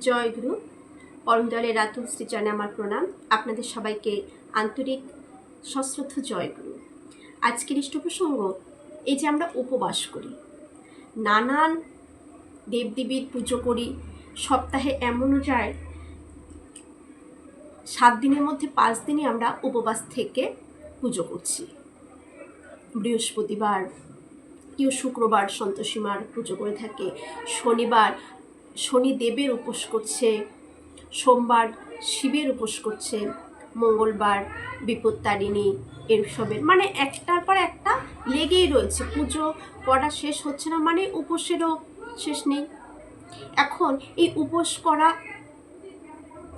জয় গুরু। পরমদলের রাতুল শ্রীচরণে আমার প্রণাম। আপনাদের সবাইকে আন্তরিক সশ্রদ্ধ জয় গুরু। আজকের ইষ্ট প্রসঙ্গ, এই যে আমরা উপবাস করি, নানান দেবদেবীর পুজো করি, সপ্তাহে এমনও যায়, সাত দিনের মধ্যে পাঁচ দিনই আমরা উপবাস থেকে পুজো করছি। বৃহস্পতিবার কেউ শুক্রবার সন্তোষীমার পুজো করে থাকে, শনিবার শনিদেবের উপোস করছে, সোমবার শিবের উপোস করছে, মঙ্গলবার বিপত্তারিণী এসবের মানে একটার পর একটা লেগেই রয়েছে, পুজো করা শেষ হচ্ছে না মানে উপোসেরও শেষ নেই। এখন এই উপোস করা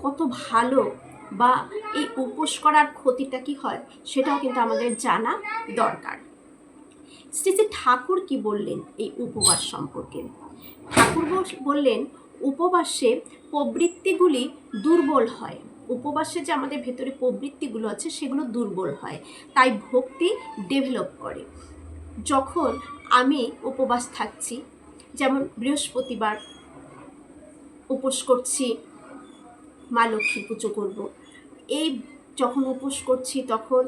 কত ভালো বা এই উপোস করার ক্ষতিটা কি হয়, সেটাও কিন্তু আমাদের জানা দরকার। শ্রী ঠাকুর কি বললেন এই উপবাস সম্পর্কে? ঠাকুর বললেন, উপবাসে প্রবৃত্তিগুলি দুর্বল হয়। উপবাসে যে আমাদের ভেতরে প্রবৃত্তিগুলো আছে, সেগুলো দুর্বল হয়। তাই ভক্তি ডেভেলপ করে। যখন আমি উপবাস থাকছি, যেমন বৃহস্পতিবার উপোস করছি, মা লক্ষ্মী পুজো করব। এই যখন উপোস করছি, তখন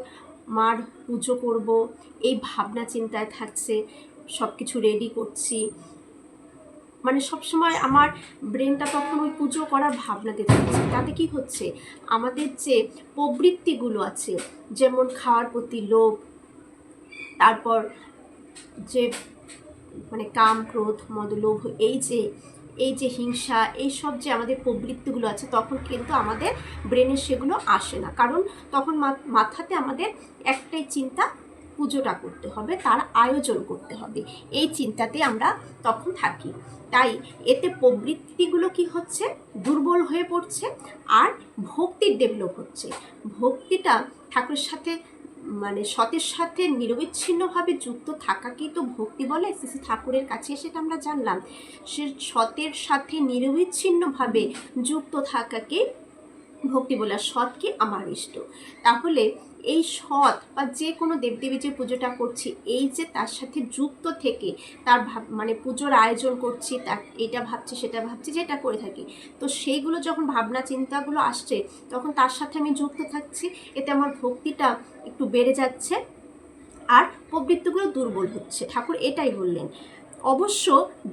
মার পুজো করব। এই ভাবনা চিন্তায় থাকছে সব কিছু রেডি করছি। মানে সবসময় আমার ব্রেনটা তখন ওই পুজো করার ভাবনাতে থাকছে তাতে কি হচ্ছে? আমাদের যে প্রবৃত্তিগুলো আছে, যেমন খাওয়ার প্রতি লোভ, তারপর যে মানে কাম, ক্রোধ, মদ, লোভ, এই যে এই যে হিংসা, এই সব যে আমাদের প্রবৃত্তিগুলো আছে, তখন কিন্তু আমাদের ব্রেনে সেগুলো আসে না। কারণ তখন মাথাতে আমাদের একটাই চিন্তা পুজোটা করতে হবে, তার আয়োজন করতে হবে। এই চিন্তাতে আমরা তখন থাকি। তাই এতে প্রবৃত্তিগুলো কি হচ্ছে? দুর্বল হয়ে পড়ছে আর ভক্তির ডেভেলপ হচ্ছে। ভক্তিটা ঠাকুরের সাথে মানে সতের সাথে নিরবিচ্ছিন্নভাবে যুক্ত থাকাকেই তো ভক্তি বলে। শ্রী ঠাকুরের কাছে সেটা আমরা জানলাম। সে সতের সাথে নিরবিচ্ছিন্নভাবে যুক্ত থাকাকে ভক্তি বলে আর সৎ কি আমার ইষ্ট। তাহলে এই সৎ বা যে কোনো দেবদেবী যে পুজোটা করছি, এই যে তার সাথে যুক্ত থেকে তার ভাব মানে পুজোর আয়োজন করছি, তার এটা ভাবছি, সেটা ভাবছি, যেটা করে থাকি। তো সেইগুলো যখন ভাবনা চিন্তাগুলো আসছে, তখন তার সাথে আমি যুক্ত থাকছি, এতে আমার ভক্তিটা একটু বেড়ে যাচ্ছে আর প্রবৃত্তিগুলো দুর্বল হচ্ছে। ঠাকুর এটাই বললেন। অবশ্য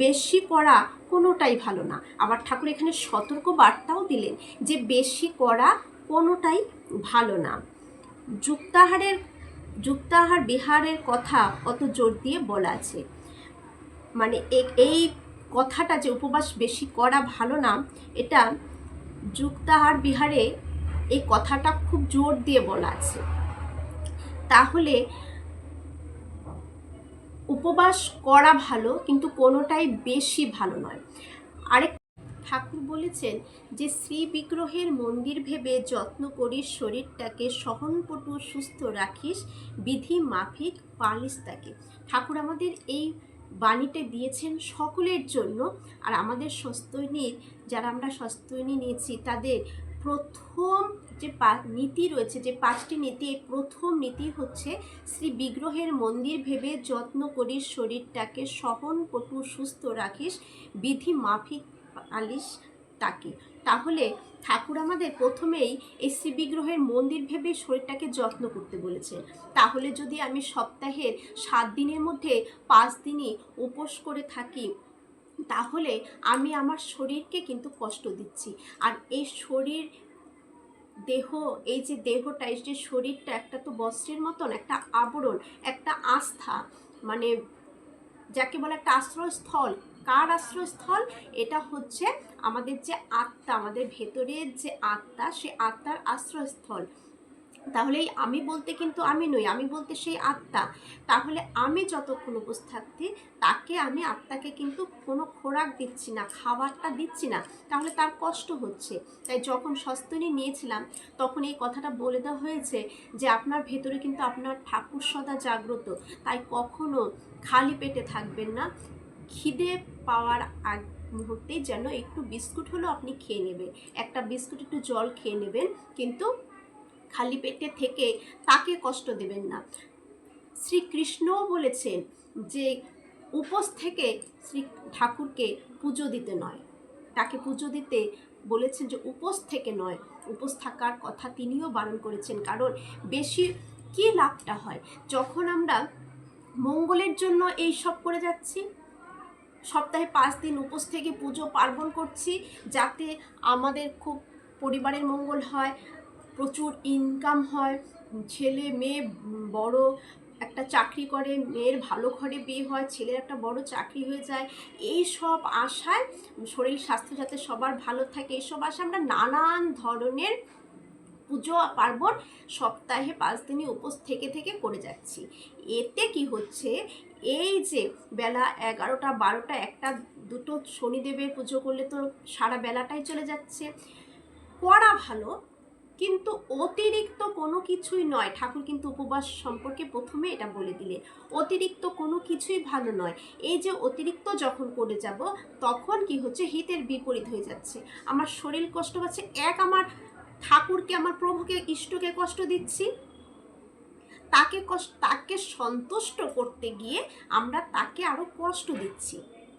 বেশি করা কোনোটাই ভালো না। আবার ঠাকুর এখানে সতর্ক বার্তাও দিলেন যে বেশি করা কোনোটাই ভালো না। যুক্তাহারের, যুক্তাহার বিহারের কথা অত জোর দিয়ে বলা আছে। মানে এই কথাটা যে উপবাস বেশি করা ভালো না, এটা যুক্তাহার বিহারে এই কথাটা খুব জোর দিয়ে বলা আছে। তাহলে উপবাস করা ভালো, কিন্তু কোনোটাই বেশি ভালো নয়। আরেক ঠাকুর বলেছেন যে, শ্রী বিগ্রহের মন্দির ভেবে যত্ন করিস, শরীরটাকে সহনপটু সুস্থ রাখিস, বিধি মাফিক পালিস তাকে। ঠাকুর আমাদের এই বাণীটা দিয়েছেন সকলের জন্য, আর আমাদের সস্তৈনীর, যারা আমরা সস্তৈনী নিয়েছি, তাদের প্রথম যে নীতি রয়েছে, যে পাঁচটি নীতি, এই প্রথম নীতি হচ্ছে শ্রী বিগ্রহের মন্দির ভেবে যত্ন করিস, শরীরটাকে সহন পটু সুস্থ রাখিস, বিধি মাফিক পালিশ তাকে। তাহলে ঠাকুর আমাদের প্রথমেই এই শ্রী বিগ্রহের মন্দির ভেবে শরীরটাকে যত্ন করতে বলেছে। তাহলে যদি আমি সপ্তাহের সাত দিনের মধ্যে পাঁচ দিনই উপোস করে থাকি তাহলে আমি আমার শরীরকে কিন্তু কষ্ট দিচ্ছি। আর এই শরীর দেহ, এই যে দেহটা, এই যে শরীরটা একটা তো বস্ত্রের মতন, একটা আবরণ, একটা আস্থা মানে যাকে বলে একটা আশ্রয়স্থল। কার আশ্রয়স্থল? এটা হচ্ছে আমাদের যে আত্মা, আমাদের ভেতরের যে আত্মা, সে আত্মার আশ্রয়স্থল। তাহলে এই আমি বলতে কিন্তু আমি নই, আমি বলতে সেই আত্মা। তাহলে আমি যতক্ষণ উপোস থাকছি তাকে আমি আত্মাকে কিন্তু কোনো খোরাক দিচ্ছি না, খাবারটা দিচ্ছি না। তাহলে তার কষ্ট হচ্ছে। তাই যখন সস্তনী নিয়েছিলাম, তখন এই কথাটা বলে দেওয়া হয়েছে যে আপনার ভেতরে কিন্তু আপনার ঠাকুর সদা জাগ্রত। তাই কখনো খালি পেটে থাকবেন না। খিদে পাওয়ার আগ মুহূর্তেই যেন একটু বিস্কুট হলেও আপনি খেয়ে নেবেন। একটা বিস্কুট একটু জল খেয়ে নেবেন, কিন্তু খালি পেটে থেকে তাকে কষ্ট দেবেন না। শ্রীকৃষ্ণও বলেছেন যে উপোস থেকে শ্রী ঠাকুরকে পুজো দিতে নয়। তাকে পুজো দিতে বলেছেন যে উপোস থেকে নয়, উপোস থাকার কথা তিনিও বারণ করেছেন। কারণ বেশি কী লাভটা হয়? যখন আমরা মঙ্গলের জন্য এই সব করে যাচ্ছি, সপ্তাহে পাঁচ দিন উপোস থেকে পুজো পার্বণ করছি, যাতে আমাদের খুব পরিবারের মঙ্গল হয় প্রচুর ইনকাম হয়, ছেলে, মেয়ে বড়, একটা চাকরি করে, মেয়ের ভালো ঘরে বিয়ে হয়, ছেলের একটা বড় চাকরি হয়ে যায় এই সব আশায় শরীর, স্বাস্থ্য যাতে সবার ভালো থাকে, এইসব আশায় আমরা নানান ধরনের পুজো পার্বণ সপ্তাহে পাঁচ দিনই উপোস থেকে থেকে করে যাচ্ছি। এতে কি হচ্ছে, এই যে বেলা এগারোটা, বারোটা, একটা, দুটো শনিদেবের পুজো করলে তো সারা বেলাটাই চলে যাচ্ছে। করা ভালো কিন্তু অতিরিক্ত কোনো কিছুই নয়। ঠাকুর কিন্তু উপবাস সম্পর্কে প্রথমে এটা বলে দিলেন। অতিরিক্ত কোনো কিছুই ভালো নয়। এই যে অতিরিক্ত যখন করে যাব, তখন কি হচ্ছে? হিতের বিপরীত হয়ে যাচ্ছে। আমার শরীর কষ্ট পাচ্ছে, এক আমার ঠাকুরকে, আমার প্রভুকে, ইষ্টকে কষ্ট দিচ্ছি। তাকে কষ্ট তাকে সন্তুষ্ট করতে গিয়ে আমরা তাকে আরও কষ্ট দিচ্ছি।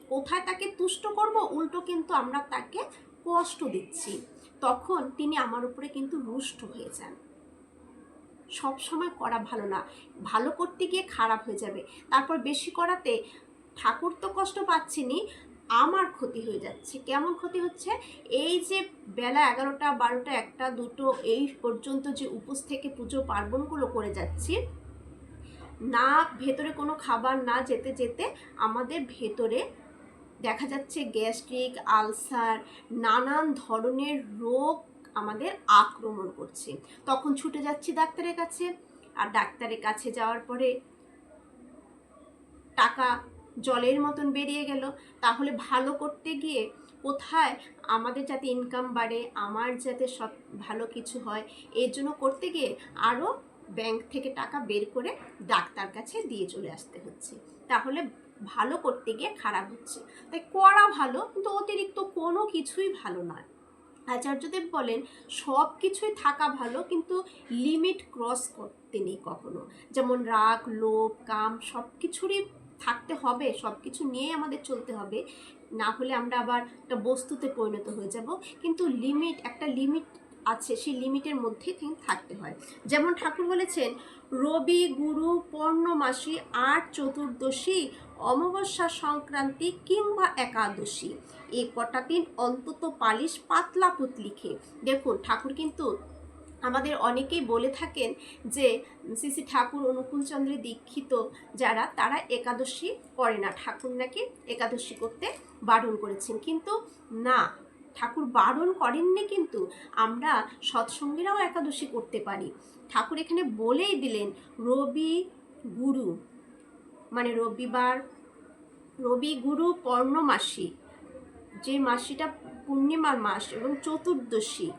কোথায় তাকে তুষ্ট করব? উল্টো কিন্তু আমরা তাকে কষ্ট দিচ্ছি। তখন তিনি আমার উপরে কিন্তু রুষ্ট হয়ে যান। সব সময় করা ভালো না। ভালো করতে গিয়ে খারাপ হয়ে যাবে। তারপর বেশি করাতে ঠাকুর তো কষ্ট পাচ্ছিনি আমার ক্ষতি হয়ে যাচ্ছে। কেমন ক্ষতি হচ্ছে? এই যে বেলা এগারোটা, বারোটা, একটা, দুটো, এই পর্যন্ত যে উপোস থেকে পুজো পার্বণগুলো করে যাচ্ছি, না ভেতরে কোনো খাবার, না যেতে যেতে আমাদের ভেতরে দেখা যাচ্ছে গ্যাস্ট্রিক, আলসার, নানান ধরনের রোগ আমাদের আক্রমণ করছে। তখন ছুটে যাচ্ছি ডাক্তারের কাছে আর ডাক্তারের কাছে যাওয়ার পরে টাকা জলের মতন বেরিয়ে গেল। তাহলে ভালো করতে গিয়ে কোথায় আমাদের যাতে ইনকাম বাড়ে, আমার যাতে সব ভালো কিছু হয়, এর জন্য করতে গিয়ে আরও ব্যাংক থেকে টাকা বের করে ডাক্তার কাছে দিয়ে চলে আসতে হচ্ছে। তাহলে ভালো করতে গিয়ে খারাপ হচ্ছে। তাই করা ভালো কিন্তু অতিরিক্ত কোনো কিছুই ভালো নয়। আচার্যদেব বলেন, সব কিছুই থাকা ভালো কিন্তু লিমিট ক্রস করতে নেই কখনো। যেমন রাগ, লোভ, কাম সব কিছুরই থাকতে হবে, সব কিছু নিয়ে আমাদের চলতে হবে। না হলে আমরা আবার একটা বস্তুতে পরিণত হয়ে যাব। কিন্তু লিমিট একটা লিমিট আছে, সেই লিমিটের মধ্যে কিন্তু থাকতে হয়। যেমন ঠাকুর বলেছেন, রবি, গুরু, পূর্ণমাসী, আট চতুর্দশী, অমাবস্যা সংক্রান্তি কিংবা একাদশী। এই কটা দিন অন্তত পালিশ পাতলা পুতলি খেয়ে দেখুন, ঠাকুর কিন্তু আমাদের অনেকেই বলে থাকেন যে, শ্রী ঠাকুর অনুকূলচন্দ্রের দীক্ষিত যারা, তারা একাদশী করে না। ঠাকুর নাকি একাদশী করতে বারণ করেছেন। কিন্তু না ঠাকুর বারণ করেননি কিন্তু, আমরা সৎসঙ্গীরাও একাদশী করতে পারি। ঠাকুর এখানে বলেই দিলেন, রবি গুরু। মানে রবিবার, রবি গুরু পর্ণমাসী, যে মাসিটা পূর্ণিমার মাস এবং চতুর্দশী,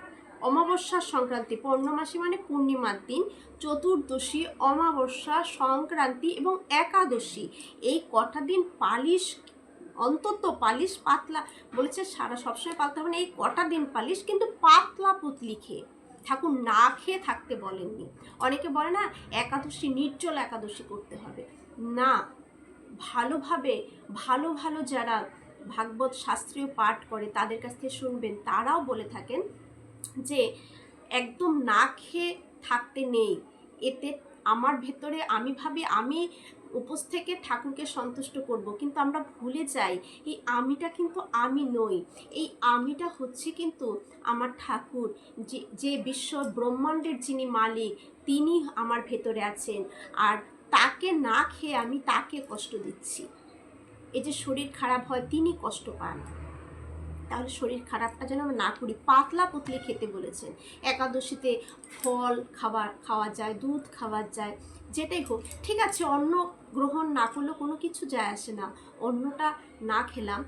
অমাবস্যা সংক্রান্তি। পূর্ণমাসী মানে পূর্ণিমার দিন, চতুর্দশী, অমাবস্যা সংক্রান্তি এবং একাদশী। এই কটা দিন পালিশ অন্তত পালিশ পাতলা বলেছে, সারা সবসময় পাতলা হবে না। এই কটা দিন পালিশ, কিন্তু পাতলা পুতলি খেয়ে ঠাকুর না খেয়ে থাকতে বলেননি। অনেকে বলে না, একাদশী নির্জল একাদশী করতে হবে। না, ভালোভাবে, ভালো ভালো যারা ভাগবত শাস্ত্রীয় পাঠ করে, তাদের কাছ থেকে শুনবেন। তারাও বলে থাকেন যে, একদম না খেয়ে থাকতে নেই। এতে আমার ভেতরে আমি ভাবি, আমি উপোস থেকে ঠাকুরকে সন্তুষ্ট করব, কিন্তু আমরা ভুলে যাই, এই আমিটা কিন্তু আমি নই। এই আমিটা হচ্ছে কিন্তু আমার ঠাকুর, যে যে বিশ্ব ব্রহ্মাণ্ডের যিনি মালিক, তিনি আমার ভেতরে আছেন। আর তাকে না খেয়ে আমি তাকে কষ্ট দিচ্ছি। এই যে শরীর খারাপ হয়, তিনি কষ্ট পান। তাহলে শরীর খারাপটা যেন আমরা না করি। পাতলা পুতলি খেতে বলেছেন। একাদশীতে ফল খাবার খাওয়া যায়, দুধ খাওয়া যায়, যেটাই হোক। ঠিক আছে, অন্ন গ্রহণ না করলেও কোনো কিছু যায় আসে না। অন্নটা না খেলাম,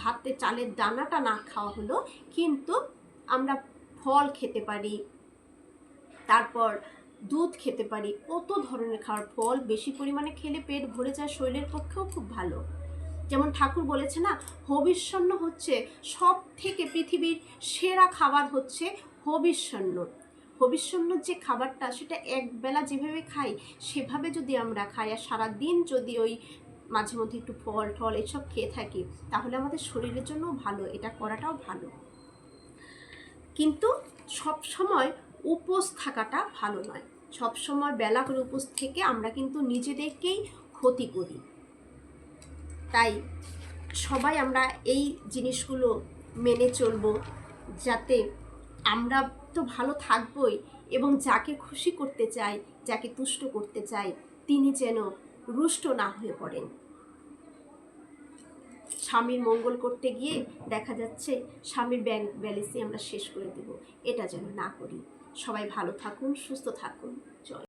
ভাতে চালের দানাটা না খাওয়া হলো, কিন্তু আমরা ফল খেতে পারি, তারপর দুধ খেতে পারি। কত ধরনের খাবার, ফল বেশি পরিমাণে খেলে পেট ভরে যায়, শরীরের পক্ষেও খুব ভালো। যেমন ঠাকুর বলেছে না, হবিষ্যন্ন হচ্ছে সব থেকে পৃথিবীর সেরা খাবার হচ্ছে হবিষ্যন্ন। হবিষ্যন্ন যে খাবারটা, সেটা একবেলা যেভাবে খাই, সেভাবে যদি আমরা খাই, আর সারাদিন যদি ওই মাঝে মধ্যে একটু ফল টল এসব খেয়ে থাকি, তাহলে আমাদের শরীরের জন্য ভালো, এটা করাটাও ভালো। কিন্তু সব সময় উপোস থাকাটা ভালো নয়। সব সময় বেলা করে উপোস থেকে আমরা কিন্তু নিজেদেরকেই ক্ষতি করি। তাই সবাই আমরা এই জিনিসগুলো মেনে চলবো যাতে আমরা তো ভালো থাকবই এবং যাকে খুশি করতে চাই, যাকে তুষ্ট করতে চাই, তিনি যেন রুষ্ট না হয়ে পড়েন। স্বামীর মঙ্গল করতে গিয়ে দেখা যাচ্ছে স্বামীর ব্যাংক ব্যালেন্সই আমরা শেষ করে দেব। এটা যেন না করি। সবাই ভালো থাকুন, সুস্থ থাকুন। জয়।